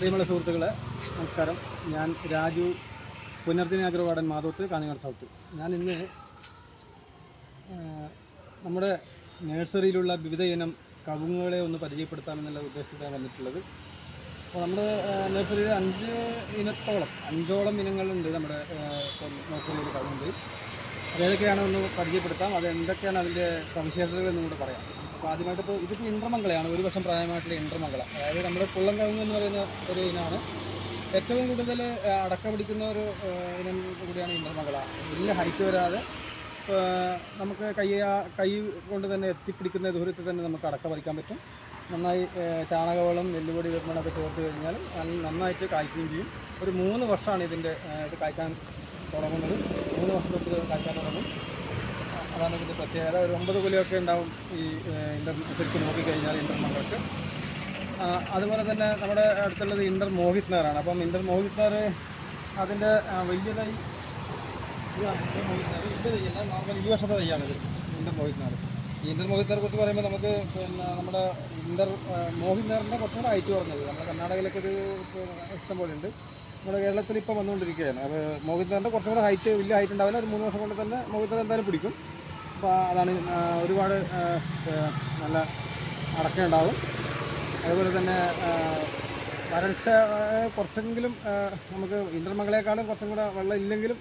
പ്രിയമുള്ള സുഹൃത്തുക്കളെ നമസ്കാരം. ഞാൻ രാജു പുനർജന അഗ്രവാടൻ മാധവത്ത് കാഞ്ഞങ്ങാട് സൗത്ത്. ഞാൻ ഇന്ന് നമ്മുടെ നഴ്സറിയിലുള്ള വിവിധ ഇനം കവുങ്ങുകളെ ഒന്ന് പരിചയപ്പെടുത്താമെന്നുള്ള ഉദ്ദേശത്തിലാണ് വന്നിട്ടുള്ളത്. അപ്പോൾ നമ്മുടെ നഴ്സറിയിൽ അഞ്ച് ഇനത്തോളം അഞ്ചോളം ഇനങ്ങളുണ്ട് നമ്മുടെ നഴ്സറിയിൽ കവുങ്ങുണ്ട്. അതേതൊക്കെയാണ് ഒന്ന് പരിചയപ്പെടുത്താം. അത് എന്തൊക്കെയാണ് അതിന്റെ സവിശേഷതകൾ എന്നും കൂടെ പറയാം. അപ്പോൾ ആദ്യമായിട്ട് ഇപ്പോൾ ഇതിപ്പോൾ ഇന്റർമംഗളയാണ് ഒരു വർഷം പ്രായമായിട്ടുള്ള ഇന്റർമംഗള അതായത് നമ്മുടെ പുള്ളം കവുങ്ങ് എന്ന് പറയുന്ന ഒരു ഇനമാണ്. ഏറ്റവും കൂടുതൽ അടക്ക പിടിക്കുന്ന ഒരു ഇനം കൂടിയാണ് ഇന്റർമംഗള വലിയ ഹൈറ്റ് വരാതെ നമുക്ക് കൈ കൈ കൊണ്ട് തന്നെ എത്തിപ്പിടിക്കുന്ന ദൂരത്തിൽ തന്നെ നമുക്ക് അടക്ക പറിക്കാൻ പറ്റും. നന്നായി ചാണകവളം നെല്ലുപൊടി വെപ്പണൊക്കെ ചേർത്ത് കഴിഞ്ഞാൽ നന്നായിട്ട് കായ്ക്കുകയും ചെയ്യും. ഒരു മൂന്ന് വർഷമാണ് ഇതിന്റെ ഇത് കായ്ക്കാൻ തുടങ്ങുന്നത്. മൂന്ന് വർഷത്തിൽ കായ്ക്കാൻ തുടങ്ങും. അതാണ് ഇതിന്റെ പ്രത്യേകത ഒരു ഒമ്പത് കുലയൊക്കെ ഉണ്ടാവും ഈ ഇന്റർ ശരിക്കും നോക്കിക്കഴിഞ്ഞാൽ ഇന്റർ മംഗൾക്ക് അതുപോലെ തന്നെ നമ്മുടെ അടുത്തുള്ളത് ഇന്റർ മോഹിത് നഗറാണ് അപ്പം ഇന്റർ മോഹിത് നഗർ അതിന്റെ വലിയതായി നോർമൽ ഈ വർഷത്തെ തയ്യാണിത് ഇന്റർ മോഹിത് നഗർ ഈ ഇന്റർ മോഹിത് നഗറെ കുറിച്ച് പറയുമ്പോൾ നമുക്ക് പിന്നെ നമ്മുടെ ഇന്റർ മോഹിത് നഗറിന്റെ കുറച്ചും കൂടെ ഹൈറ്റ് കുറഞ്ഞത്. നമ്മുടെ കർണാടകയിലൊക്കെ ഒരു ഇഷ്ടം പോലെ ഉണ്ട് നമ്മുടെ കേരളത്തിൽ ഇപ്പോൾ വന്നുകൊണ്ടിരിക്കുകയാണ്. അപ്പോൾ മോഹിത് നഗറിന്റെ കുറച്ചും കൂടെ ഹൈറ്റ് വലിയ ഹൈറ്റ് ഉണ്ടാവില്ല. ഒരു മൂന്ന് വർഷം കൊണ്ട് തന്നെ മോഹിത് നഗർ എന്തായാലും പിടിക്കും. അപ്പോൾ അതാണ് ഒരുപാട് നല്ല അടക്ക ഉണ്ടാവും അതുപോലെ തന്നെ വരൾച്ച കുറച്ചെങ്കിലും നമുക്ക് ഇന്റർമംഗളേക്കാളും കുറച്ചും കൂടെ വെള്ളം ഇല്ലെങ്കിലും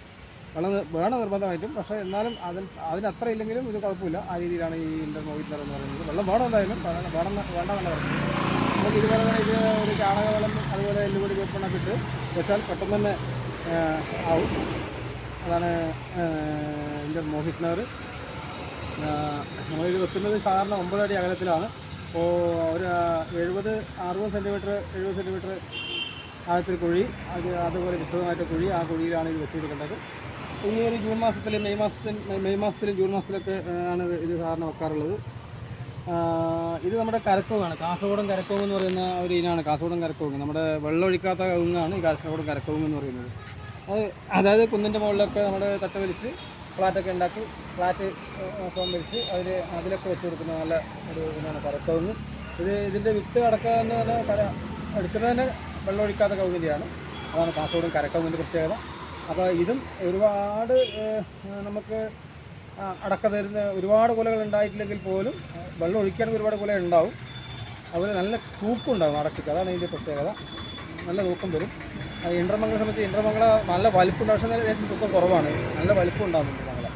വെള്ളം വേണം നിർബന്ധമായിട്ടും. പക്ഷേ എന്നാലും അതിൽ അതിനത്ര ഇല്ലെങ്കിലും ഇത് കുഴപ്പമില്ല. ആ രീതിയിലാണ് ഈ ഇന്റർ മോഹിത്തർ എന്ന് പറയുന്നത്. വെള്ളം വേണം എന്തായാലും വേണം വേണ്ട പറയുന്നത് നമുക്ക് ഇതുപോലെ തന്നെ ഇത് ഒരു ചാണകവെള്ളം അതുപോലെ എല്ലുപൊടി വെപ്പണൊക്കെ ഇട്ട് വെച്ചാൽ പെട്ടെന്ന് തന്നെ ആവും. അതാണ് ഇന്റർ മോഹിത് നഗർ നമ്മളിത് വെക്കുന്നത് സാധാരണ ഒമ്പത് അടി അകലത്തിലാണ്. അപ്പോൾ ഒരു എഴുപത് അറുപത് സെന്റിമീറ്റർ എഴുപത് സെന്റിമീറ്റർ ആഴത്തിൽ കുഴി അത് അതുപോലെ വിശദമായിട്ട് കുഴി ആ കുഴിയിലാണ് ഇത് വെച്ച് കൊടുക്കേണ്ടത് ഈ ഒരു ജൂൺ മാസത്തിൽ മെയ് മാസത്തിൽ മെയ് മാസത്തിലും ജൂൺ മാസത്തിലൊക്കെ ആണ് ഇത് സാധാരണ വെക്കാറുള്ളത്. ഇത് നമ്മുടെ കരക്കോങ്ങാണ്. കാസർഗോഡൻ കരക്കോങ് എന്ന് പറയുന്ന ഒരു ഇനമാണ് കാസർഗോഡൻ കരക്കോങ് നമ്മുടെ വെള്ളമൊഴിക്കാത്ത കവുങ്ങാണ് ഈ കാസർഗോഡൻ കരക്കോങ് എന്ന് പറയുന്നത്. അത് അതായത് കുന്നിന്റെ മുകളിലൊക്കെ നമ്മുടെ തട്ട വലിച്ച് ഫ്ലാറ്റൊക്കെ ഉണ്ടാക്കി ഫ്ലാറ്റ് ഫോം വിരിച്ച് അതിൽ അതിലൊക്കെ വെച്ച് കൊടുക്കുന്ന നല്ല ഒരു ഇതാണ് കരക്കവുങ്ങ് ഇത് ഇതിന്റെ വിത്ത് അടക്കുക എന്ന് പറഞ്ഞാൽ കര എടുക്കുന്നത് തന്നെ വെള്ളമൊഴിക്കാത്ത കവുങ്ങിന്റെയാണ് അതാണ് കാസർഗോഡും കരക്കവുങ്ങിന്റെ പ്രത്യേകത. അപ്പോൾ ഇതും ഒരുപാട് നമുക്ക് അടക്ക തരുന്ന ഒരുപാട് കുലകൾ ഉണ്ടായിട്ടില്ലെങ്കിൽ പോലും വെള്ളം ഒഴിക്കുകയാണെങ്കിൽ ഒരുപാട് കുല ഉണ്ടാവും. അതുപോലെ നല്ല തൂക്കുണ്ടാകും അടക്കയ്ക്ക്. അതാണ് ഇതിന്റെ പ്രത്യേകത. നല്ല തൂക്കം വരും. അത് ഇൻട്രമംഗളെ സംബന്ധിച്ച് ഇന്റർമംഗള നല്ല വലിപ്പമുണ്ട് പക്ഷേ ലേശം തൂക്കം കുറവാണ്. നല്ല വലിപ്പം ഉണ്ടാകും ഇന്റർമംഗള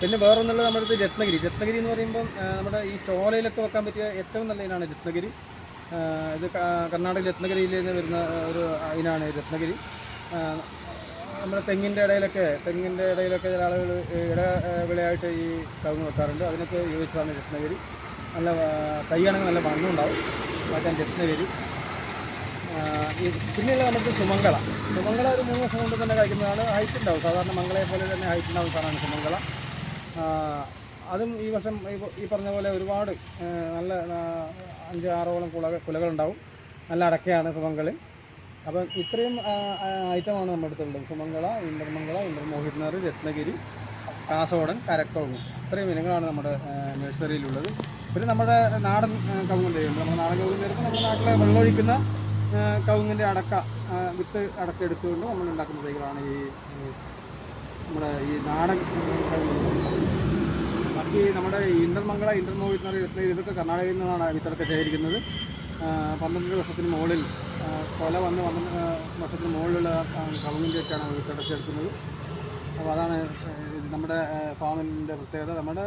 പിന്നെ വേറൊന്നുള്ളത് നമ്മുടെ അടുത്ത് രത്നഗിരി. രത്നഗിരി എന്ന് പറയുമ്പം നമ്മുടെ ഈ ചോലയിലൊക്കെ വെക്കാൻ പറ്റിയ ഏറ്റവും നല്ല ഇനാണ് രത്നഗിരി. ഇത് കർണാടക രത്നഗിരിയിൽ നിന്ന് വരുന്ന ഒരു ഇനാണ് രത്നഗിരി. നമ്മുടെ തെങ്ങിന്റെ ഇടയിലൊക്കെ തെങ്ങിന്റെ ഇടയിലൊക്കെ ചില ആളുകൾ ഇട വിളയായിട്ട് ഈ കവുങ്ങ് വെക്കാറുണ്ട്. അതിനൊക്കെ യോജിച്ചതാണ് രത്നഗിരി. നല്ല കൈയാണെങ്കിൽ നല്ല മണ്ണുണ്ടാവും. മാറ്റാൻ രത്നഗിരി. പിന്നെയുള്ള നമുക്ക് സുമംഗള. സുമംഗള ഒരു മൂന്ന് വർഷം കൊണ്ട് തന്നെ കഴിക്കുന്നതാണ് ഹൈറ്റ് ഉണ്ടാവും. സാധാരണ മംഗളയെ പോലെ തന്നെ ഹൈറ്റ് ഉണ്ടാവും സാധനമാണ് സുമംഗള. അതും ഈ വർഷം ഈ- പറഞ്ഞ പോലെ ഒരുപാട് നല്ല അഞ്ച് ആറോളം കുല കുലകളുണ്ടാവും. നല്ല അടക്കയാണ് സുമംഗളിൽ അപ്പം ഇത്രയും ഐറ്റമാണ് നമ്മുടെ അടുത്തുള്ളത്. സുമംഗള ഇന്ദ്രമംഗള ഇന്ദ്രമോഹിത്നാർ രത്നഗിരി കാസോടൻ കരക്കവുങ്ങ് ഇത്രയും ഇനങ്ങളാണ് നമ്മുടെ നഴ്സറിയിലുള്ളത്. പിന്നെ നമ്മുടെ നാടൻ കവുകൾ നമ്മുടെ നാടൻ കവുങ്ങ് തരുമ്പോൾ നമ്മുടെ നാട്ടിലെ വെള്ളമൊഴിക്കുന്ന കവുങ്ങിന്റെ അടക്ക വിത്ത് അടക്ക എടുത്തുകൊണ്ട് നമ്മൾ ഉണ്ടാക്കുന്ന തൈകളാണ് ഈ നമ്മുടെ ഈ നാടൻ ബാക്കി നമ്മുടെ ഇന്റർമംഗള എന്ന് പറയുന്ന ഇതൊക്കെ കർണാടകയിൽ നിന്നാണ് വിത്തടക്ക ശേഖരിക്കുന്നത്. പന്ത്രണ്ട് വർഷത്തിന് മുകളിൽ കൊല വന്ന് പന്ത്രണ്ട് വർഷത്തിന് മുകളിലുള്ള കവുങ്ങിന്റെയൊക്കെയാണ് വിത്തടച്ചെടുക്കുന്നത് അപ്പോൾ അതാണ് നമ്മുടെ ഫാമിന്റെ പ്രത്യേകത. നമ്മുടെ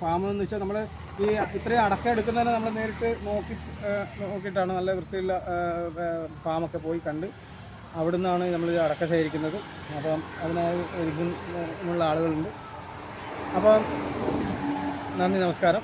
ഫാം എന്ന് വെച്ചാൽ നമ്മൾ ഈ ഇത്രയും അടക്ക എടുക്കുന്നതിന് നമ്മൾ നേരിട്ട് നോക്കി നോക്കിയിട്ടാണ് നല്ല വൃത്തിയുള്ള ഫാമൊക്കെ പോയി കണ്ട് അവിടെ നിന്നാണ് നമ്മൾ അടക്ക ശേഖരിക്കുന്നത്. അപ്പം അതിനായി ഇതിനുള്ള ആളുകളുണ്ട്. അപ്പം നന്ദി നമസ്കാരം.